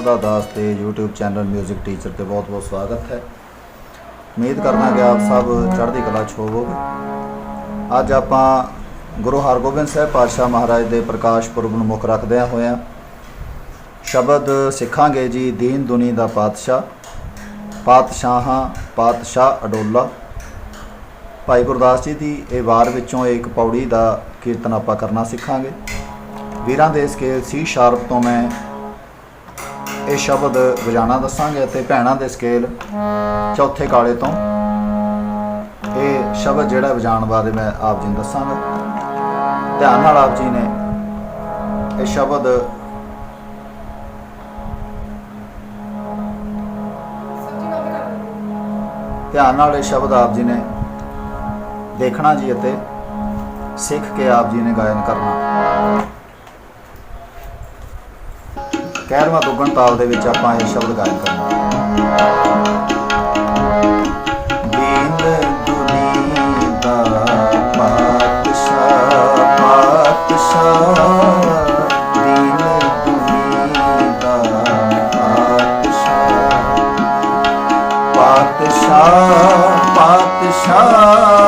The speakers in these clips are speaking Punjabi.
ਦਾ ਦਾਸ ਤੇ YouTube ਚੈਨਲ 뮤직 ਟੀਚਰ ਤੇ ਬਹੁਤ-ਬਹੁਤ ਸਵਾਗਤ ਹੈ। ਉਮੀਦ ਕਰਨਾ ਕਿ ਆਪ ਸਭ ਚੜ੍ਹਦੀ ਕਲਾ 'ਚ ਹੋਵੋਗੇ। ਅੱਜ ਆਪਾਂ ਗੁਰੂ ਹਰਗੋਬਿੰਦ ਸਾਹਿਬ ਪਾਤਸ਼ਾਹ ਮਹਾਰਾਜ ਦੇ ਪ੍ਰਕਾਸ਼ ਪੁਰਬ ਨੂੰ ਮੁੱਖ ਰੱਖਦਿਆਂ ਹੋਇਆਂ ਸ਼ਬਦ ਸਿੱਖਾਂਗੇ ਜੀ, ਦੀਨ ਦੁਨੀ ਦਾ ਪਾਤਸ਼ਾਹ, ਪਾਤਸ਼ਾਹਾਂ, ਪਾਤਸ਼ਾਹ ਅਡੋਲਾ। ਭਾਈ ਗੁਰਦਾਸ ਜੀ ਦੀ ਇਹ ਵਾਰ ਵਿੱਚੋਂ ਇੱਕ ਪੌੜੀ ਦਾ ਕੀਰਤਨ ਆਪਾਂ ਕਰਨਾ ਸਿੱਖਾਂਗੇ। ਵੀਰਾਂ ਦੇ ਸਕੇਲ ਸੀ ਸ਼ਾਰਪ ਤੋਂ ਮੈਂ ਇਹ ਸ਼ਬਦ ਵਜਾਣਾ ਦੱਸਾਂਗੇ ਅਤੇ ਭੈਣਾਂ ਦੇ ਸਕੇਲ ਚੌਥੇ ਕਾਲੇ ਤੋਂ। ਇਹ ਸ਼ਬਦ ਜਿਹੜਾ ਵਜਾਉਣ ਬਾਰੇ ਮੈਂ ਆਪ ਜੀ ਨੂੰ ਦੱਸਾਂਗਾ। ਧਿਆਨ ਨਾਲ ਆਪ ਜੀ ਨੇ ਇਹ ਸ਼ਬਦ ਧਿਆਨ ਨਾਲ ਇਹ ਸ਼ਬਦ ਆਪ ਜੀ ਨੇ ਦੇਖਣਾ ਜੀ ਅਤੇ ਸਿੱਖ ਕੇ ਆਪ ਜੀ ਨੇ ਗਾਇਨ ਕਰਨਾ। ਕਹਿਰਵਾਂ ਦੁੱਗਣ ਤਾਲ ਦੇ ਵਿੱਚ ਆਪਾਂ ਇਹ ਸ਼ਬਦ ਗਾਇਨ ਕਰਨਾ। ਦੀਨ ਦੁਨੀ ਦਾ ਪਾਤਸ਼ਾਹ ਪਾਤਸ਼ਾਹ ਦੀਨ ਦੁਨੀ ਦਾ ਪਾਤਸ਼ਾਹ ਪਾਤਸ਼ਾਹ।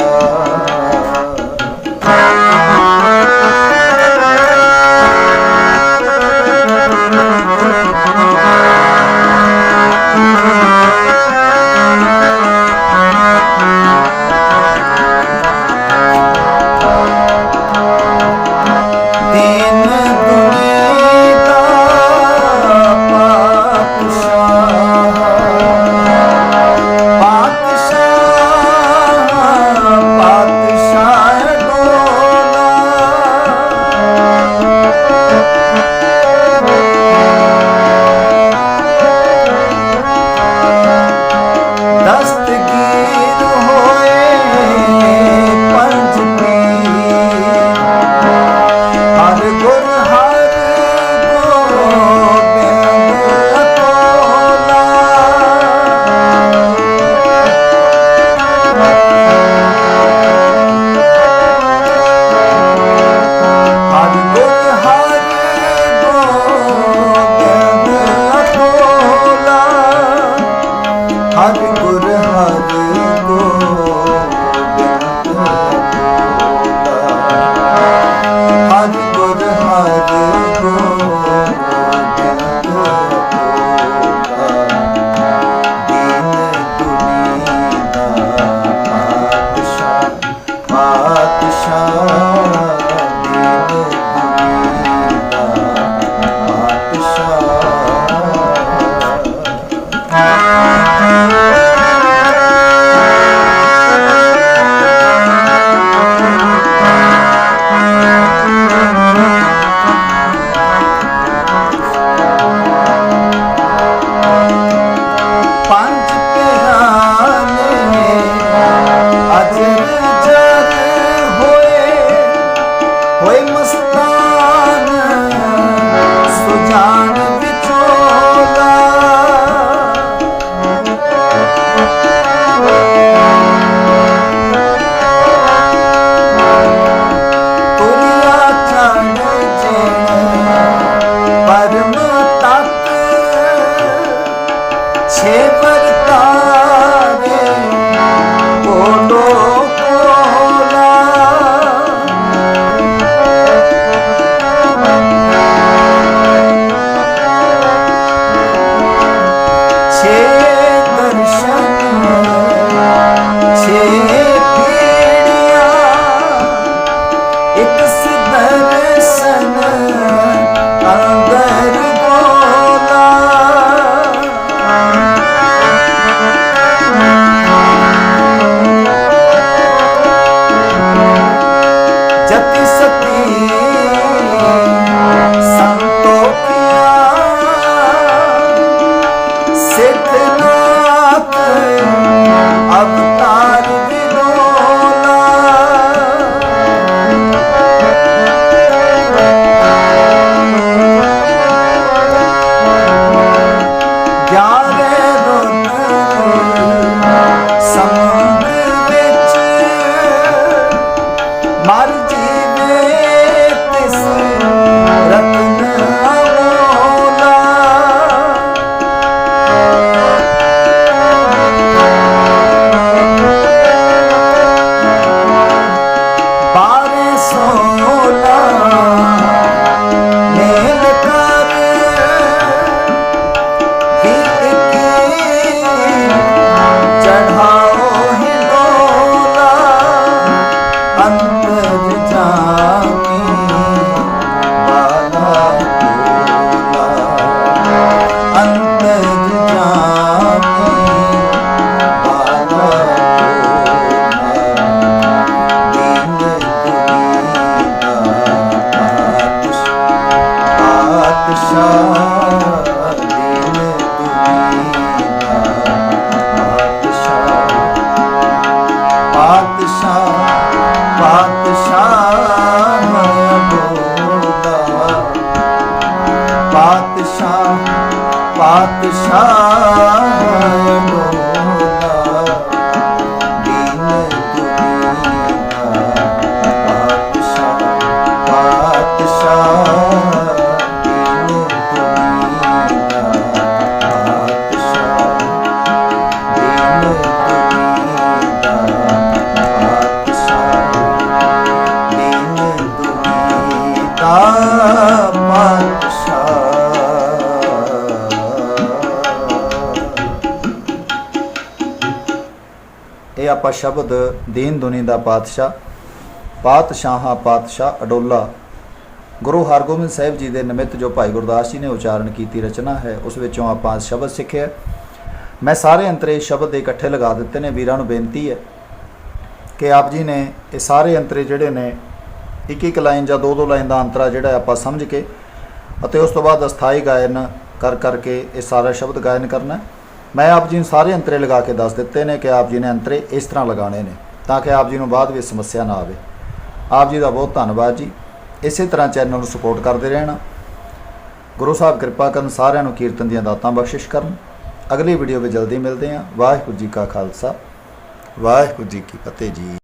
ਮਰ ਜੀਵੇ ਤਿਸ ਰਤਨ ਮੋਲਾ ਬਾਰੇ ਸੋਲਾ, ਮੇਲ ਕਰ ਫਿਰ ਕੀ ਚੜਾਓ ਹੈ ਡੋਲਾ ਅੰਤ ਪਾਤਸ਼ਾਹ ਬੋਲਾ ਪਾਤਸ਼ਾਹ ਪਾਤਸ਼ਾਹ ਬੋਲਾ ਆਪਾਂ ਸ਼ਬਦ ਦੀਨ ਦੁਨੀ ਦਾ ਪਾਤਸ਼ਾਹ, ਪਾਤਸ਼ਾਹਾਂ ਪਾਤਸ਼ਾਹ ਅਡੋਲਾ। ਗੁਰੂ ਹਰਗੋਬਿੰਦ ਸਾਹਿਬ ਜੀ ਦੇ ਨਿਮਿਤ ਜੋ ਭਾਈ ਗੁਰਦਾਸ ਜੀ ਨੇ ਉਚਾਰਨ ਕੀਤੀ ਰਚਨਾ ਹੈ, ਉਸ ਵਿੱਚੋਂ ਆਪਾਂ ਸ਼ਬਦ ਸਿੱਖਿਆ। ਮੈਂ ਸਾਰੇ ਅੰਤਰੇ ਸ਼ਬਦ ਦੇ ਇਕੱਠੇ ਲਗਾ ਦਿੱਤੇ ਨੇ, ਵੀਰਾਂ ਨੂੰ ਬੇਨਤੀ ਹੈ ਕਿ ਆਪ ਜੀ ਨੇ ਇਹ ਸਾਰੇ ਅੰਤਰੇ ਜਿਹੜੇ ਨੇ ਇੱਕ ਇੱਕ ਲਾਈਨ ਜਾਂ ਦੋ ਦੋ ਲਾਈਨ ਦਾ ਅੰਤਰਾ ਜਿਹੜਾ ਆਪਾਂ ਸਮਝ ਕੇ ਅਤੇ ਉਸ ਤੋਂ ਬਾਅਦ ਅਸਥਾਈ ਗਾਇਨ ਕਰ ਕਰਕੇ ਇਹ ਸਾਰਾ ਸ਼ਬਦ ਗਾਇਨ ਕਰਨਾ ਮੈਂ ਆਪ ਜੀ ਨੂੰ ਸਾਰੇ ਅੰਤਰੇ ਲਗਾ ਕੇ ਦੱਸ ਦਿੱਤੇ ਨੇ ਕਿ ਆਪ ਜੀ ਨੇ ਅੰਤਰੇ ਇਸ ਤਰ੍ਹਾਂ ਲਗਾਉਣੇ ਨੇ, ਤਾਂ ਕਿ ਆਪ ਜੀ ਨੂੰ ਬਾਅਦ ਵਿੱਚ ਸਮੱਸਿਆ ਨਾ ਆਵੇ। ਆਪ ਜੀ ਦਾ ਬਹੁਤ ਧੰਨਵਾਦ ਜੀ। ਇਸੇ ਤਰ੍ਹਾਂ ਚੈਨਲ ਨੂੰ ਸਪੋਰਟ ਕਰਦੇ ਰਹਿਣਾ। ਗੁਰੂ ਸਾਹਿਬ ਕਿਰਪਾ ਕਰਨ ਸਾਰਿਆਂ ਨੂੰ ਕੀਰਤਨ ਦੀਆਂ ਦਾਤਾਂ ਬਖਸ਼ਿਸ਼ ਕਰਨ। ਅਗਲੀ ਵੀਡੀਓ ਵਿੱਚ ਜਲਦੀ ਮਿਲਦੇ ਹਾਂ। ਵਾਹਿਗੁਰੂ ਜੀ ਕਾ ਖਾਲਸਾ। ਵਾਹਿਗੁਰੂ ਜੀ ਕੀ ਫਤਿਹ ਜੀ।